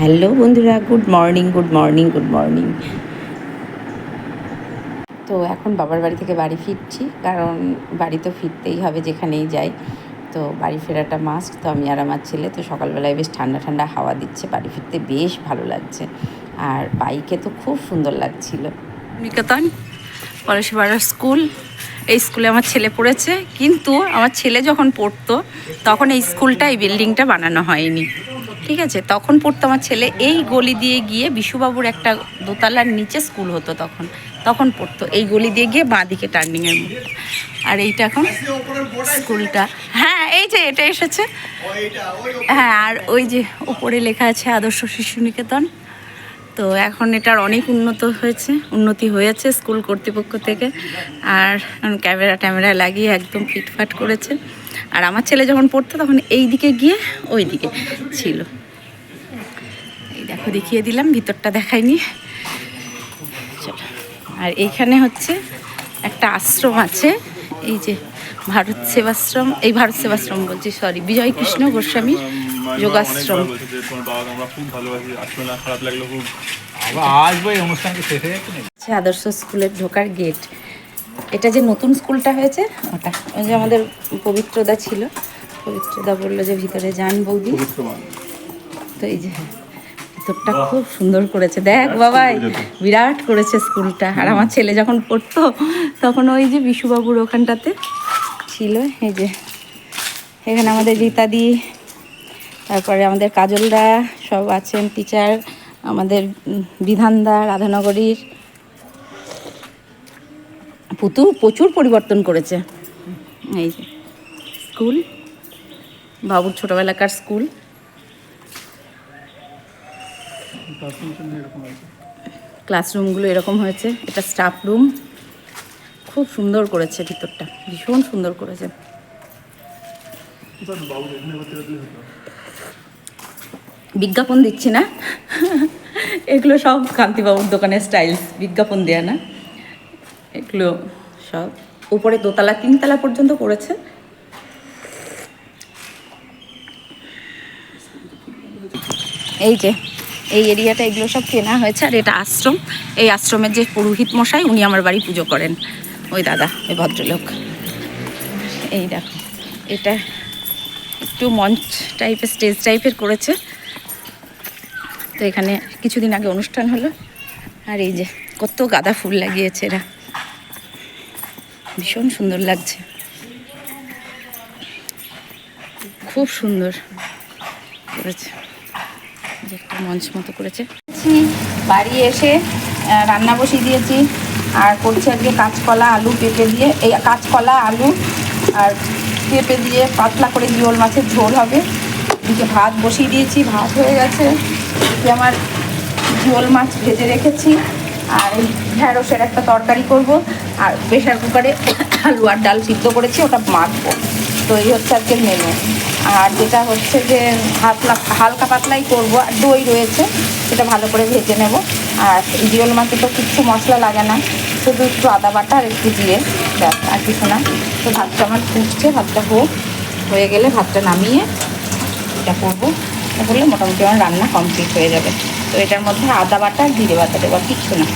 Hello বন্ধুরা, good morning good morning good morning. তো এখন বাবার বাড়ি থেকে বাড়ি ফিরছি, কারণ বাড়ি তো ফিরতেই হবে যেখানেই যাই। তো বাড়ি ফেরাটা মাস্ট তো আমি আর আমার ছেলে তো সকালবেলায় বেশ ঠান্ডা ঠান্ডা হাওয়া দিচ্ছে, বাড়ি ফিরতে বেশ ভালো লাগছে। আর বাইকে তো খুব সুন্দর লাগছিল। নিকেতন পলাশিপাড়ার স্কুল, এই স্কুলে আমার ছেলে পড়েছে, কিন্তু আমার ছেলে যখন পড়তো, তখন এই স্কুলটা, এই বিল্ডিংটা বানানো হয়নি। ঠিক আছে? তখন পড়তো আমার ছেলে। এই গলি দিয়ে গিয়ে বিশুবাবুর একটা দোতলার নিচে স্কুল হতো তখন। তখন পড়তো। এই গলি দিয়ে গিয়ে বাঁ দিকে টার্নিংয়ের মধ্যে। আর এইটা এখন স্কুলটা। হ্যাঁ এই যে এটা এসেছে। হ্যাঁ আর ওই যে উপরে লেখা আছে আদর্শ শিশু নিকেতন। তো এখন এটার অনেক উন্নত হয়েছে। উন্নতি হয়েছে স্কুল কর্তৃপক্ষ থেকে। আর ক্যামেরা ট্যামেরা লাগিয়ে একদম ফিটফাট করেছে। আর আমার ছেলে যখন পড়তো তখন এই দিকে গিয়ে ওই দিকে ছিল। দেখো দেখিয়ে দিলাম ভিতরটা দেখাইনি। চলো আর এইখানে হচ্ছে একটা আশ্রম আছে এই যে ভারত সেবাশ্রম এই ভারত সেবাশ্রম বলছি সরি বিজয় কৃষ্ণ গোস্বামীর যোগাশ্রম। হয়ে? হচ্ছে আদর্শ স্কুলের ঢোকার গেট এটা যে নতুন স্কুলটা হয়েছে ওটা ওই যে আমাদের পবিত্রদা ছিল পবিত্রদা বলল যে ভিতরে যান বৌদি। তো এই যে ভিতরটা খুব সুন্দর করেছে। দেখ বাবাই বিরাট করেছে স্কুলটা। আর আমার ছেলে যখন পড়তো তখন ওই যে বিশুবাবুর ওখানটাতে ছিল এই যে। এখানে আমাদের রীতাদি তারপরে আমাদের কাজলদা সব আছেন টিচার আমাদের বিধানদা রাধানগরীর। পুতু প্রচুর পরিবর্তন করেছে। এই যে স্কুল বাবুর ছোটোবেলাকার স্কুল। ক্লাসরুমগুলো এরকম হয়েছে। এটা স্টাফ রুম খুব সুন্দর করেছে ভিতরটা। ভীষণ সুন্দর করেছে। বিজ্ঞাপন দিচ্ছি না? এগুলো সব কান্তিবাবুর দোকানের স্টাইলস বিজ্ঞাপন দেয়া না। এগুলো সব উপরে দোতলা তিনতলা পর্যন্ত করেছে এই যে এই এরিয়াটা এগুলো সব কেনা হয়েছে, আর এটা আশ্রম। এই আশ্রমের যে পুরোহিত মশাই, উনি আমার বাড়ি পুজো করেন। ওই দাদা, ওই ভদ্রলোক। এই দেখো, এটা একটু মঞ্চ টাইপের স্টেজ টাইপের করেছে। তো এখানে কিছুদিন আগে অনুষ্ঠান হলো। আর এই যে কত গাঁদা ফুল লাগিয়েছে এরা। ভীষণ সুন্দর লাগছে। খুব সুন্দর করেছে। যে একটা মঞ্চ মতো করেছে। বাড়ি এসে রান্না বসিয়ে দিয়েছি। আর করছি আজকে কাঁচকলা, আলু পেঁপে দিয়ে, এই কাঁচকলা, আলু আর পেঁপে দিয়ে পাতলা করে জিওল মাছের ঝোল হবে। এদিকে ভাত বসিয়ে দিয়েছি, ভাত হয়ে গেছে। এদিকে আমার জিওল মাছ ভেজে রেখেছি। আর এই ঢ্যাঁড়সের একটা তরকারি করব। আর প্রেশার কুকারে আলু আর ডাল সিদ্ধ করেছি, ওটা মাখবো। তো এই হচ্ছে আজকের মেনু আর যেটা হচ্ছে যে হাতলা, হালকা পাতলাই করব, আর দই রয়েছে, সেটা ভালো করে ভেজে নেব। আর জিওল মাছে তো কিচ্ছু মশলা লাগে না, শুধু একটু আদা বাটা আর একটু দিয়ে ব্যাস, আর কিছু না। তো ভাতটা আমার ফুটছে, ভাতটা হোক, হয়ে গেলে ভাতটা নামিয়ে এটা করব। করলে মোটামুটি আমার রান্না কমপ্লিট হয়ে যাবে। তো এটার মধ্যে আদা বাটা আর জিরে বাটা আর কিচ্ছু না।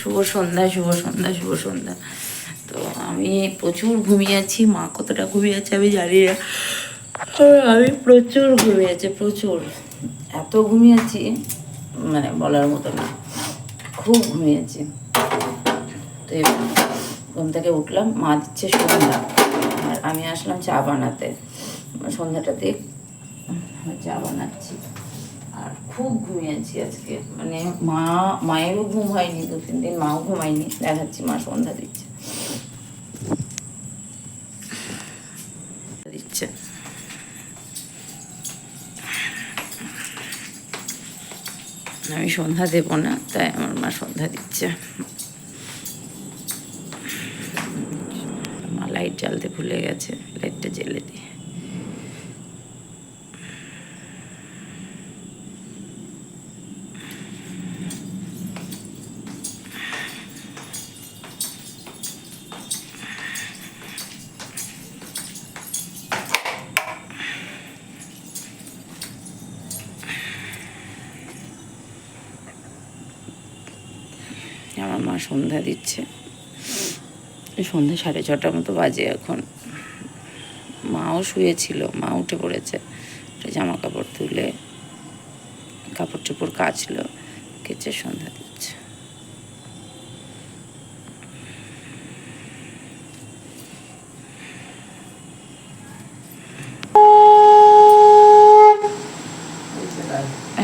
শুভ সন্ধ্যা শুভ সন্ধ্যা শুভ সন্ধ্যা। তো আমি প্রচুর ঘুমিয়েছি মা কতটা ঘুমিয়েছে আমি জানি না। আমি প্রচুর ঘুমিয়েছি প্রচুর। এত ঘুমিয়েছি মানে বলার মতো না। খুব ঘুমিয়েছি তো ঘুম থেকে উঠলাম, মা দিচ্ছে সন্ধ্যা। আর আমি আসলাম চা বানাতে। সন্ধ্যাটাতে চা বানাচ্ছি। আর খুব ঘুমিয়েছি আজকে। মানে মা, মায়েরও ঘুম হয়নি দু তিন দিন মাও ঘুমায়নি। দেখাচ্ছি মা সন্ধ্যা দিচ্ছে। আমি সন্ধ্যা দেব না, তাই আমার মা সন্ধ্যা দিচ্ছে। মা লাইট জ্বালতে ভুলে গেছে, লাইটটা জ্বেলে দিয়ে আমার মা সন্ধ্যা দিচ্ছে। সন্ধ্যা সাড়ে ছটার মতো বাজে এখন। মাও শুয়েছিল, মা উঠে পড়েছে। জামা কাপড় তুলে কাপড় চোপড় কাচলো, কেচে সন্ধ্যা দিচ্ছে।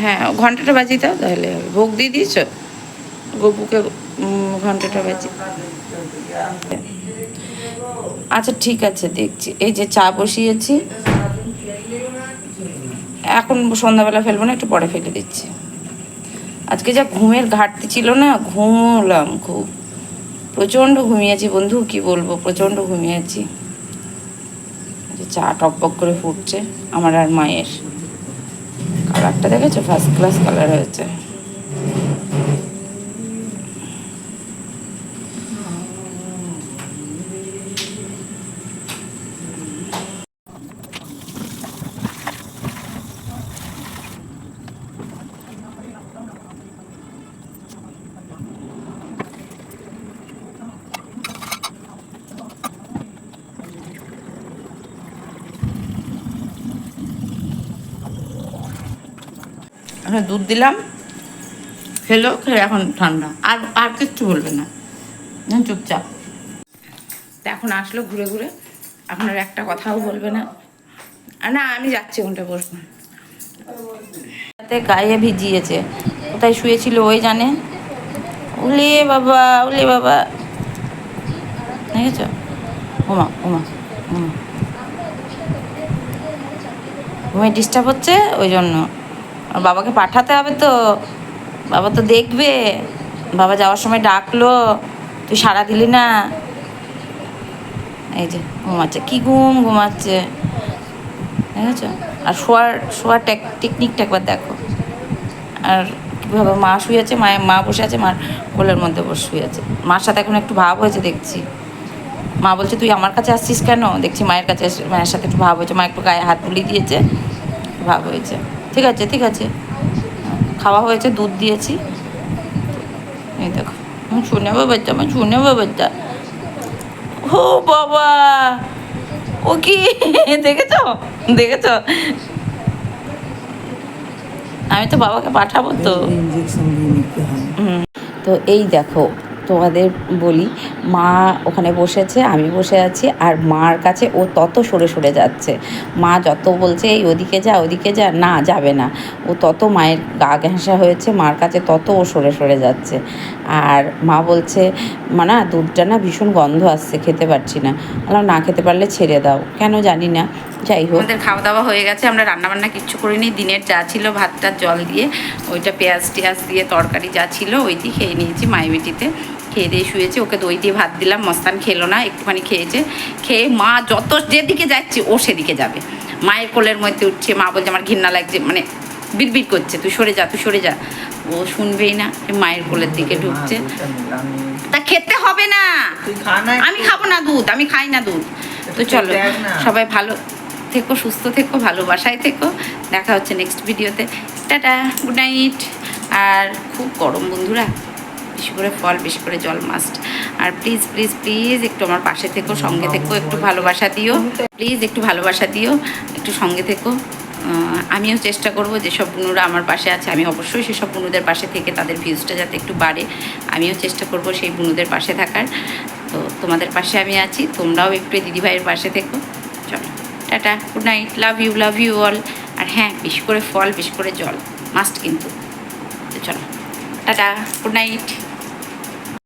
হ্যাঁ ঘন্টাটা বাজিয়ে দাও, তাহলে ভোগ দিয়ে দিয়েছ? গপুকে ঘন্টাটা বাজি আচ্ছা ঠিক আছে, দেখছি। এই যে চা বসিয়েছি। এখন সন্ধ্যাবেলা ফেলব না, একটু পরে ফেলে দিচ্ছি। আজকে যা ঘুমের ঘাটতি ছিল না, ঘুমলাম খুব। প্রচণ্ড ঘুমিয়েছি বন্ধু, কি বলব, প্রচণ্ড ঘুমিয়েছি। যে চা টকবক করে ফুটছে, আমার আর মায়ের। কালারটা দেখেছ? ফার্স্ট ক্লাস কালার হয়েছে এখন দুধ দিলাম খেলো খেয়ে এখন ঠান্ডা। আর আর কিচ্ছু বলবে না। চুপচাপ। তা এখন আসলো ঘুরে ঘুরে এখন আর একটা কথাও বলবে না। আর না আমি যাচ্ছি ওখানটা বসবো। গায়ে ভিজিয়েছে। কোথায় শুয়েছিল ওই জানে? উলে বাবা উলে বাবা। দেখেছ? ওমা ওমা ওমা। ঘুমে ডিস্টার্ব হচ্ছে ওই জন্য। বাবাকে পাঠাতে হবে তো। বাবা তো দেখবে। বাবা যাওয়ার সময় ডাকলো, তুই সাড়া দিলি না? এই যে, ঘুমাচ্ছে। কি ঘুম? ঘুমাচ্ছে। দেখেছ? আর শোয়ার শোয়ার টেক টেকনিকটা একবার দেখো। আর কীভাবে মা শুয়েছে মায়ের, মা বসে আছে, মার কোলের মধ্যে বসে, শুয়ে আছে। মার সাথে এখন একটু ভাব হয়েছে, দেখছি। মা বলছে, তুই আমার কাছে আসছিস কেন? দেখছি মায়ের কাছে মায়ের সাথে একটু ভাব হয়েছে। মা একটু গায়ে হাত বুলিয়ে দিয়েছে। ভাব হয়েছে। ঠিক আছে ঠিক আছে। খাওয়া হয়েছে দুধ দিয়েছি। এই দেখো শুনে বাচ্চা আমার শুনে বাচ্চা। ও বাবা! ও কি? দেখেছ? দেখেছ? আমি তো বাবাকে পাঠাবো তো। হুম, তো এই দেখো তোমাদের বলি, মা ওখানে বসেছে, আমি বসে আছি, আর মার কাছে ও তত সরে সরে যাচ্ছে। মা যত বলছে, এই ওদিকে যা ওদিকে যা, না, যাবে না। ও তত মায়ের গা ঘেঁষা হয়েছে, মার কাছে তত ও সরে সরে যাচ্ছে। আর মা বলছে, মা না, দুধটা না ভীষণ গন্ধ আসছে, খেতে পারছি না। বললাম, না খেতে পারলে ছেড়ে দাও। কেন জানি না, যাই হোক। আমাদের খাওয়া দাওয়া হয়ে গেছে, আমরা রান্না বান্না কিচ্ছু করিনি, দিনের যা ছিল, ভাতটা, জল দিয়ে, ওইটা পেঁয়াজ টিয়াজ দিয়ে তরকারি যা ছিল, ওই দিয়ে খেয়ে নিয়েছি মাইবেটিতে। খেয়ে দিয়ে শুয়েছে। ওকে দই দিয়ে ভাত দিলাম মস্তান খেলো না একটুখানি খেয়েছে। খেয়ে মা যত যেদিকে যাচ্ছে ও সেদিকে যাবে। মায়ের কোলের মধ্যে উঠছে মা বলছে আমার ঘৃণা লাগছে মানে বিড়বিড় করছে তুই সরে যা তুই সরে যা। ও শুনবেই না মায়ের কোলের দিকে ঢুকছে। তা খেতে হবে না। আমি খাব না দুধ আমি খাই না দুধ। তো চলো সবাই ভালো থেকো সুস্থ থেকো ভালোবাসায় থেকো। দেখা হচ্ছে নেক্সট ভিডিওতে টাটা গুড নাইট আর খুব গরম বন্ধুরা। বেশি করে ফল, বেশি করে জল মাস্ট আর প্লিজ প্লিজ প্লিজ একটু আমার পাশে থেকো, সঙ্গে থেকো, একটু ভালোবাসা দিও। প্লিজ একটু ভালোবাসা দিও, একটু সঙ্গে থেকো। আমিও চেষ্টা করব যেসব বুনুরা আমার পাশে আছে, আমি অবশ্যই সেসব বুনুদের পাশে থেকে তাদের ভিউজটা যাতে একটু বাড়ে, আমিও চেষ্টা করব সেই বুনুদের পাশে থাকার। তো তোমাদের পাশে আমি আছি, তোমরাও একটু দিদিভাইয়ের পাশে থেকো। চলো, tata good night love you love you all আর হ্যাঁ বেশি করে ফল, বেশি করে জল মাস্ট কিন্তু। চলো, টাটা গুড নাইট